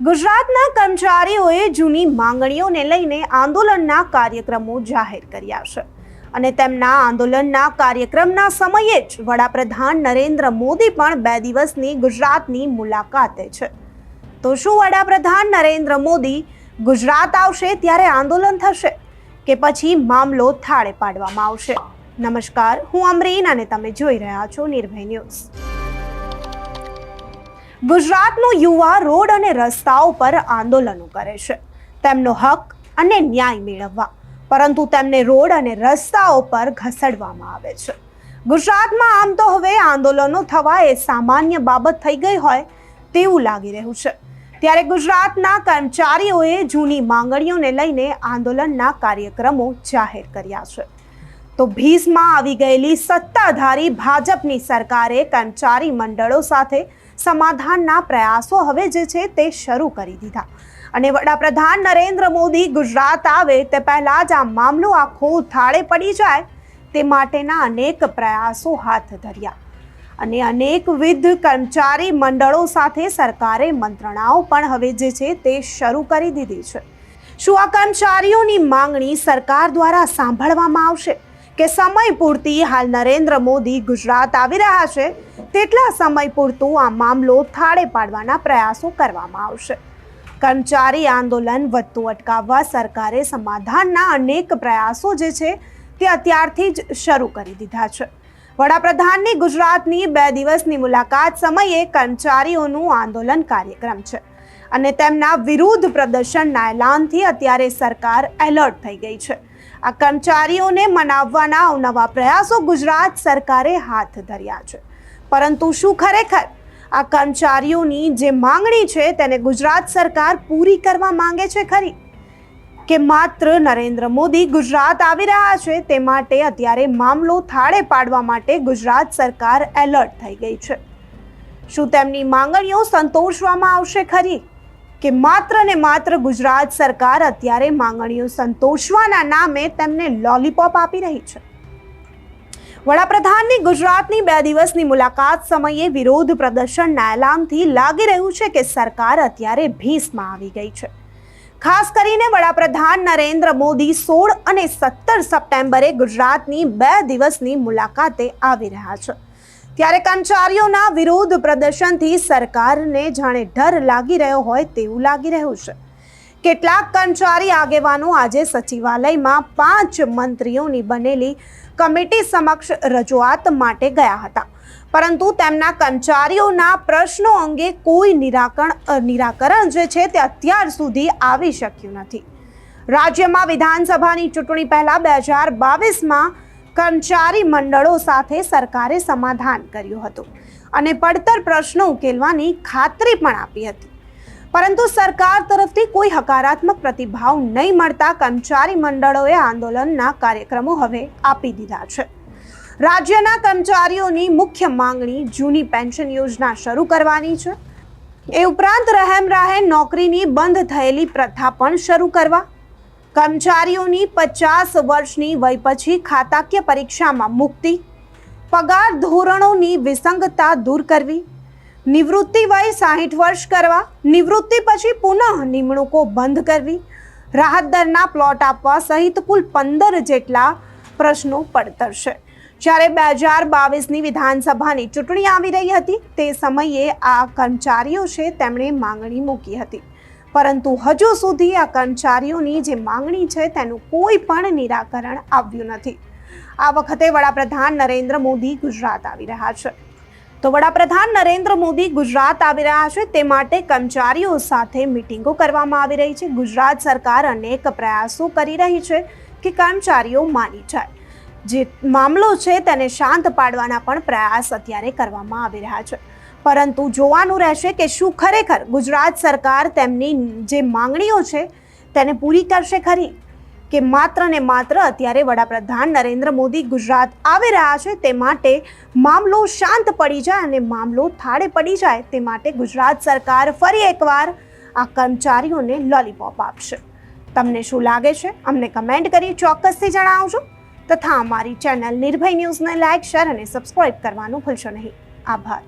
ગુજરાતના કર્મચારીઓએ જૂની માંગણીઓને લઈને આંદોલનના કાર્યક્રમો જાહેર કર્યા છે. અને તેમના આંદોલનના કાર્યક્રમના સમયે જ વડાપ્રધાન નરેન્દ્ર મોદી પણ બે દિવસની ગુજરાતની મુલાકાતે છે. તો શું વડાપ્રધાન નરેન્દ્ર મોદી ગુજરાત આવશે ત્યારે આંદોલન થશે કે પછી મામલો થાળે પાડવામાં આવશે? નમસ્કાર, હું અમરીન અને તમે જોઈ રહ્યા છો નિર્ભય ન્યૂઝ. ગુજરાતનો યુવા રોડ અને રસ્તાઓ પર આંદોલનો કરે છે. તેમનો હક અને ન્યાય મેળવવા, પરંતુ તેમને રોડ અને રસ્તાઓ પર ઘસડવામાં આવે છે. ગુજરાતમાં આમ તો હવે આંદોલનો થવા એ સામાન્ય બાબત થઈ ગઈ હોય તેવું લાગી રહ્યું છે. ત્યારે ગુજરાતના કર્મચારીઓએ જૂની માંગણીઓને લઈને આંદોલનના કાર્યક્રમો જાહેર કર્યા છે. તો ભીસમાં આવી ગયેલી સત્તાધારી ભાજપની સરકારે કર્મચારી મંડળો સાથે સમાધાનના પ્રયાસો હવે જે છે તે શરૂ કરી દીધા. અને વડાપ્રધાન નરેન્દ્ર મોદી ગુજરાત આવે તે પહેલા જ આ મામલો આખો થાળે પડી જાય તે માટેના અનેક પ્રયાસો હાથ ધર્યા. અને અનેકવિધ કર્મચારી મંડળો સાથે સરકારે મંત્રણાઓ પણ હવે જે છે તે શરૂ કરી દીધી છે. શું આ કર્મચારીઓની માંગણી સરકાર દ્વારા સાંભળવામાં આવશે? કે સમય પૂરતી હાલ નરેન્દ્ર મોદી ગુજરાત આવી રહ્યા છે, તેટલા સમય પૂરતું આ મામલો થાળે પાડવાના પ્રયાસો કરવામાં આવશે. કર્મચારી આંદોલન વધતું અટકાવવા સરકારે સમાધાનના અનેક પ્રયાસો જે છે, તે અત્યારથી જ શરૂ કરી દીધા છે. વડાપ્રધાનની ગુજરાતની બે દિવસની મુલાકાત સમયે કર્મચારીઓનું આંદોલન કાર્યક્રમ છે અને તેમના વિરુદ્ધ પ્રદર્શનના એલાનથી અત્યારે સરકાર એલર્ટ થઈ ગઈ છે. આ કર્મચારીઓને મનાવવાના અવનવા પ્રયાસો ગુજરાત સરકારે હાથ ધર્યા છે. પરંતુ શું ખરેખર આ કર્મચારીઓની જે માંગણી છે તેને ગુજરાત સરકાર પૂરી કરવા માંગે છે ખરી? કે માત્ર નરેન્દ્ર મોદી ગુજરાત આવી રહ્યા છે તે માટે અત્યારે મામલો થાળે પાડવા માટે ગુજરાત સરકાર એલર્ટ થઈ ગઈ છે. શું તેમની માંગણીઓ સંતોષવામાં આવશે ખરી? કે માત્ર ને માત્ર ગુજરાત સરકાર અત્યારે માંગણીઓ સંતોષવાના નામે તેમને લોલીપોપ આપી રહી છે. વડાપ્રધાનની ગુજરાતની બે દિવસની મુલાકાત સમયે વિરોધ પ્રદર્શનના એલાનથી લાગી રહ્યું છે કે સરકાર અત્યારે ભીસમાં આવી ગઈ છે. ખાસ કરીને વડાપ્રધાન નરેન્દ્ર મોદી સોળ અને સત્તર સપ્ટેમ્બરે ગુજરાતની બે દિવસની મુલાકાતે આવી રહ્યા છે. ત્યારે કર્મચારીઓના વિરોધ પ્રદર્શનથી સરકારને જાણે ડર લાગી રહ્યો હોય તેવું લાગી રહ્યું છે. કેટલાક કર્મચારી આગેવાનો આજે સચિવાલયમાં પાંચ મંત્રીઓની બનેલી કમિટી સમક્ષ રજૂઆત માટે ગયા હતા. પરંતુ તેમના કર્મચારીઓના પ્રશ્નો અંગે કોઈ નિરાકરણ નિરાકરણ જે છે તે અત્યાર સુધી આવી શક્યું નથી. રાજ્યમાં વિધાનસભાની ચૂંટણી પહેલાં બે હજાર બાવીસમાં કર્મચારી મંડળો સાથે સરકારે સમાધાન કર્યું હતું અને પડતર પ્રશ્નો ઉકેલવાની ખાતરી પણ આપી હતી. પરંતુ સરકાર તરફથી કોઈ હકારાત્મક પ્રતિભાવ નહીં મળતા કર્મચારી મંડળોએ આંદોલનના કાર્યક્રમો હવે આપી દીધા છે. રાજ્યના કર્મચારીઓની મુખ્ય માંગણી જૂની પેન્શન યોજના શરૂ કરવાની છે. એ ઉપરાંત રહેમ રાહે નોકરીની બંધ થયેલી પ્રથા પણ શરૂ કરવા કર્મચારીઓની પચાસ વર્ષની વય પછી ખાતાકીય પરીક્ષામાં મુક્તિ, પગાર ધોરણોની વિસંગતતા દૂર કરવી, નિવૃત્તિ વય સાહીઠ વર્ષ કરવા, નિવૃત્તિ પછી પુનઃ નિમણૂકો બંધ કરવી, રાહત દરના પ્લોટ આપવા સહિત કુલ પંદર જેટલા પ્રશ્નો પડતર છે જ્યારે બે હજાર બાવીસની વિધાનસભાની ચૂંટણી આવી રહી હતી, તે સમયે આ કર્મચારીઓ છે, તેમણે માંગણી મૂકી હતી. પરંતુ હજુ સુધી આ કર્મચારીઓની જે માંગણી છે તેનું કોઈ પણ નિરાકરણ આવ્યું નથી. આ વખતે વડાપ્રધાન નરેન્દ્ર મોદી ગુજરાત આવી રહ્યા છે. તો વડાપ્રધાન નરેન્દ્ર મોદી ગુજરાત આવી રહ્યા છે તે માટે કર્મચારીઓ સાથે મિટિંગો કરવામાં આવી રહી છે. ગુજરાત સરકાર અનેક પ્રયાસો કરી રહી છે કે કર્મચારીઓ માની જાય. જે મામલો છે તેને શાંત પાડવાના પણ પ્રયાસ અત્યારે કરવામાં આવી રહ્યા છે. પરંતુ જોવાનું રહેશે કે શું ખરેખર ગુજરાત સરકાર તેમની જે માંગણીઓ છે તેને પૂરી કરશે ખરી? કે માત્ર ને માત્ર અત્યારે વડાપ્રધાન નરેન્દ્ર મોદી ગુજરાત આવી રહ્યા છે તે માટે મામલો શાંત પડી જાય અને મામલો થાળે પડી જાય તે માટે ગુજરાત સરકાર ફરી એકવાર આ કર્મચારીઓને લોલીપોપ આપશે. તમને શું લાગે છે? અમને કમેન્ટ કરી ચોક્કસથી જણાવજો. તથા અમારી ચેનલ નિર્ભય ન્યૂઝને લાઇક શેર અને સબસ્ક્રાઇબ કરવાનું ભૂલશો નહીં. આભાર.